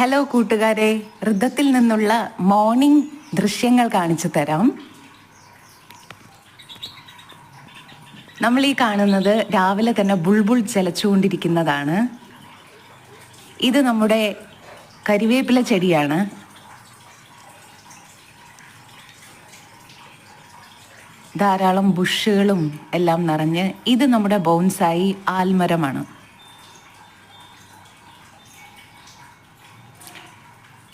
Hello കൂട്ടുകാരെ. ഋതത്തിൽ നിന്നുള്ള morning ദൃശ്യങ്ങൾ കാണിച്ചു തരാം. നമ്മൾ ഈ കാണുന്നത് രാവിലെ തന്നെ ബുൾബുൾ ചലച്ചുകൊണ്ടിരിക്കുന്നതാണ്. ഇത് നമ്മുടെ കരിവേപ്പില ചെടിയാണ്. ധാരാളം ബുഷുകളും എല്ലാം നിറഞ്ഞ് ഇത് നമ്മുടെ ബോൺസായി ആൽമരമാണ്.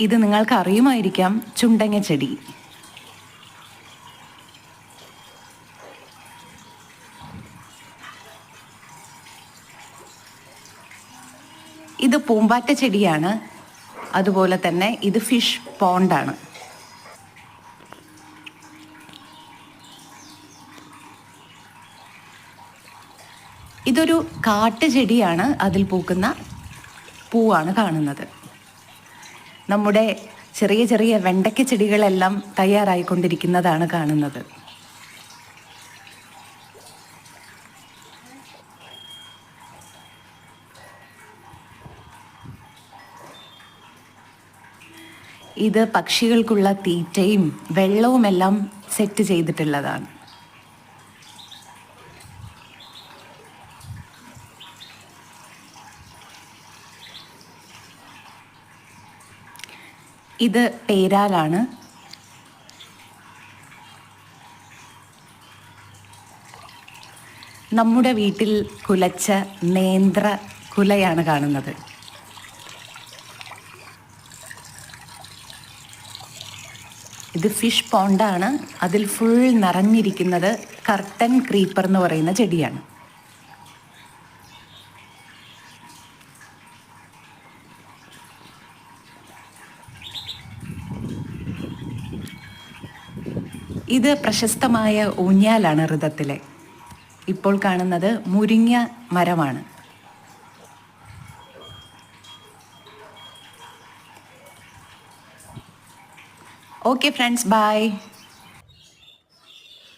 ഇത് നിങ്ങൾക്ക് അറിയുമായിരിക്കാം ചുണ്ടങ്ങ ചെടി. ഇത് പൂമ്പാറ്റ ചെടിയാണ്. അതുപോലെ തന്നെ ഇത് ഫിഷ് പോണ്ടാണ്. ഇതൊരു കാട്ടുചെടിയാണ്. അതിൽ പൂക്കുന്ന പൂവാണ് കാണുന്നത്. നമ്മുടെ ചെറിയ ചെറിയ വെണ്ടയ്ക്ക ചെടികളെല്ലാം തയ്യാറായിക്കൊണ്ടിരിക്കുന്നതാണ് കാണുന്നത്. ഇത് പക്ഷികൾക്കുള്ള തീറ്റയും വെള്ളവുമെല്ലാം സെറ്റ് ചെയ്തിട്ടുള്ളതാണ്. ഇത് പേരാലാണ്. നമ്മുടെ വീട്ടിൽ കുലച്ച നേന്ത്ര കുലയാണ് കാണുന്നത്. ഇത് ഫിഷ് പോണ്ടാണ്. അതിൽ ഫുൾ നിറഞ്ഞിരിക്കുന്നത് കർട്ടൻ ക്രീപ്പർ എന്ന് പറയുന്ന ചെടിയാണ്. ഇത് പ്രശസ്തമായ ഊഞ്ഞാലാണ് ഋതത്തിലെ ഇപ്പോൾ കാണുന്നത് മുരിങ്ങ മരമാണ്. Okay friends bye